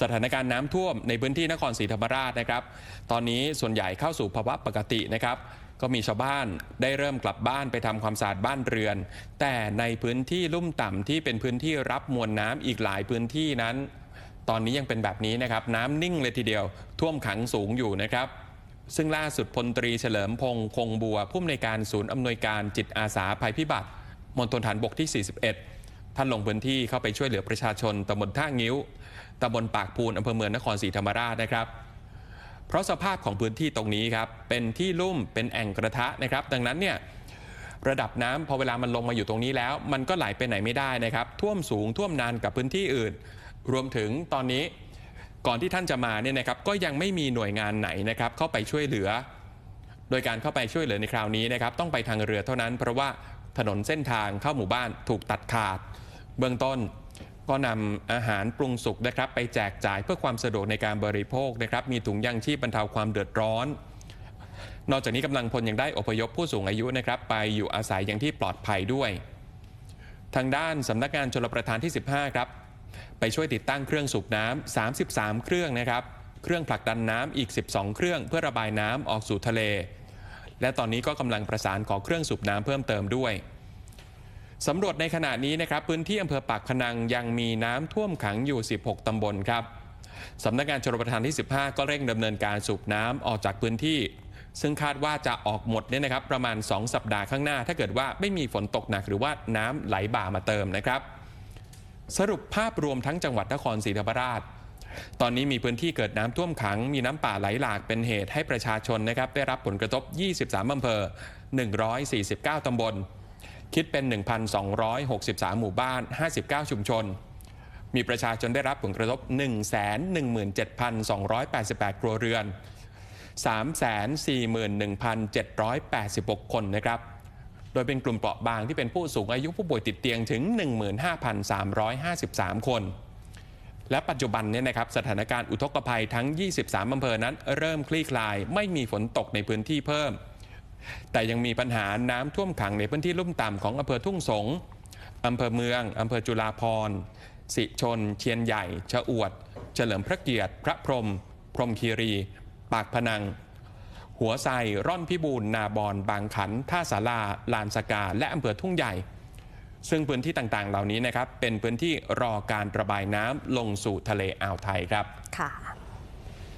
สถานการณ์น้ำท่วมในพื้นที่นครศรีธรรมราชนะครับ ตอนนี้ส่วนใหญ่เข้าสู่ภาวะปกตินะครับ ก็มีชาวบ้านได้เริ่มกลับบ้านไปทำความสะอาดบ้านเรือน แต่ในพื้นที่ลุ่มต่ำที่เป็นพื้นที่รับมวลน้ำอีกหลายพื้นที่นั้น ตอนนี้ยังเป็นแบบนี้นะครับ น้ำนิ่งเลยทีเดียว ท่วมขังสูงอยู่นะครับซึ่งล่าสุดพลตรีเฉลิมพงษ์คงบัวผู้อำนวยการศูนย์อำนวยการจิตอาสาภัยพิบัติมณฑลฐานบกที่ 41 ท่านลงพื้นที่เข้าไปช่วยเหลือประชาชนตำบลท่างิ้วตำบลปากพูนอำเภอเมืองนครศรีธรรมราชนะครับ เพราะสภาพของพื้นที่ตรงนี้ครับเป็นที่ลุ่มเป็นแอ่งกระทะนะครับ ดังนั้นเนี่ยระดับน้ำพอเวลามันลงมาอยู่ตรงนี้แล้ว มันก็ไหลไปไหนไม่ได้นะครับ ท่วมสูงท่วมนานกับพื้นที่อื่น รวมถึงตอนนี้ก่อนที่ท่านจะมาเนี่ยนะครับก็ยังไม่มีหน่วยงานไหนนะครับเข้าไปช่วยเหลือ โดยการเข้าไปช่วยเหลือในคราวนี้นะครับต้องไปทางเรือเท่านั้นเพราะว่าถนนเส้นทางเข้าหมู่บ้านถูกตัดขาด เบื้องต้นก็นำอาหารปรุงสุกนะครับ ไปแจกจ่ายเพื่อความสะดวกในการบริโภคนะครับ มีถุงยังชีพบรรเทาความเดือดร้อน นอกจากนี้กำลังพลยังได้อพยพผู้สูงอายุนะครับ ไปอยู่อาศัยอย่างที่ปลอดภัยด้วย ทางด้านสำนักงานชลประทานที่ 15 ครับ ไปช่วยติดตั้งเครื่องสูบน้ำ33 เครื่องนะครับ เครื่องผลักดันน้ำอีก 12 เครื่อง เพื่อระบายน้ำออกสู่ทะเล และตอนนี้ก็กำลังประสานขอเครื่องสูบน้ำเพิ่มเติมด้วย สำรวจในขณะนี้นะครับพื้นที่อำเภอปากพนังยังมีน้ำท่วมขังอยู่ 16 ตำบลครับสำนักงานชลประทานที่ 15 ก็เร่งดำเนินการสูบน้ำออกจากพื้นที่ ซึ่งคาดว่าจะออกหมดเนี่ยนะครับ ประมาณ 2 สัปดาห์ข้างหน้า ถ้าเกิดว่าไม่มีฝนตกหนักหรือว่าน้ำไหลบ่ามาเติมนะครับ สรุปภาพรวมทั้งจังหวัดนครศรีธรรมราช ตอนนี้มีพื้นที่เกิดน้ำท่วมขัง มีน้ำป่าไหลหลากเป็นเหตุให้ประชาชนนะครับได้รับผลกระทบ 23อำเภอ 149ตำบล คิดเป็น 1,263 หมู่บ้าน 59 ชุมชน มีประชาชนได้รับผลกระทบ 117,288 ครัวเรือน 341,786 คนนะครับ โดยเป็นกลุ่มเปราะบางที่เป็นผู้สูงอายุผู้ป่วยติดเตียงถึง 15,353 คน และปัจจุบันเนี่ยนะครับสถานการณ์อุทกภัยทั้ง 23 อำเภอนั้นเริ่มคลี่คลาย ไม่มีฝนตกในพื้นที่เพิ่ม แต่ยังมีปัญหาน้ำท่วมขังในพื้นที่ลุ่มต่ำของอำเภอทุ่งสงศ์อำเภอเมืองอำเภอจุฬาภรณ์สิชน เชียนใหญ่ ชะอวด เฉลิมพระเกียรติ พระพรม พรมคีรี ปากพนัง หัวไซร่อนพิบูลนาบอนบางขัน ท่าสาราลานสกา และอำเภอทุ่งใหญ่ ซึ่งพื้นที่ต่างๆ เหล่านี้นะครับ เป็นพื้นที่รอการระบายน้ำลงสู่ทะเลอ่าวไทยครับ ค่ะ